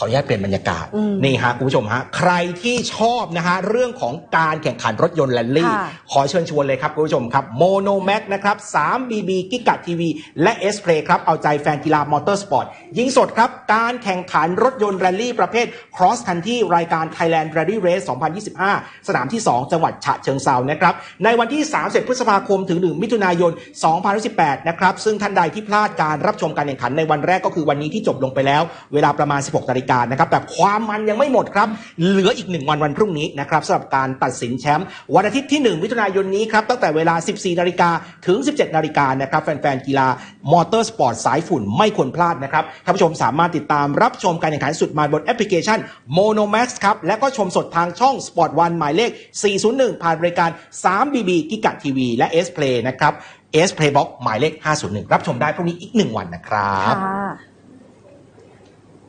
ขออนุญาตเปลี่ยนบรรยากาศอืมนี่ฮะคุณผู้ชมฮะใครที่ชอบนะฮะเรื่องของการแข่งขันรถยนต์แรลลี่ค่ะขอเชิญชวนเลยครับคุณผู้ชมครับโมโนแม็กนะครับ 3BB กิกะทีวีและ S Play ครับ เอาใจแฟนกีฬามอเตอร์สปอร์ต ยิงสดครับ การแข่งขันรถยนต์แรลลี่ประเภท Cross Country รายการ Thailand Rally Race 2025 สนามที่ 2 จังหวัดฉะเชิงเซานะครับ ในวันที่ 30 พฤษภาคมถึง 1 มิถุนายน 2018 นะครับ ซึ่งท่านใดที่พลาดการรับชมการแข่งขันในวันแรกก็คือวันนี้ที่จบลงไปแล้ว เวลาประมาณ 16นาฬิกานะครับ แต่ความมันยังไม่หมดครับ เหลืออีก 1 วันวันพรุ่งนี้นะครับสำหรับการตัดสินแชมป์วันอาทิตย์ที่ 1 มิถุนายนนี้ครับ ตั้งแต่เวลา 14 นาฬิกาถึง 17 นาฬิกานะครับ แฟนๆ กีฬามอเตอร์สปอร์ตสายฝุ่นไม่ควรพลาดนะครับท่านผู้ชมสามารถติดตามรับชมการแข่งขันสุดมันบนแอปพลิเคชัน Monomax ครับและก็ชมสดทางช่อง Sport 1หมายเลข 401 ผ่านบรายการ 3BB กิกะทีวีและ S Play นะครับ S Playbox หมายเลข 501 รับชมได้พรุ่งนี้อีก 1 วันนะครับ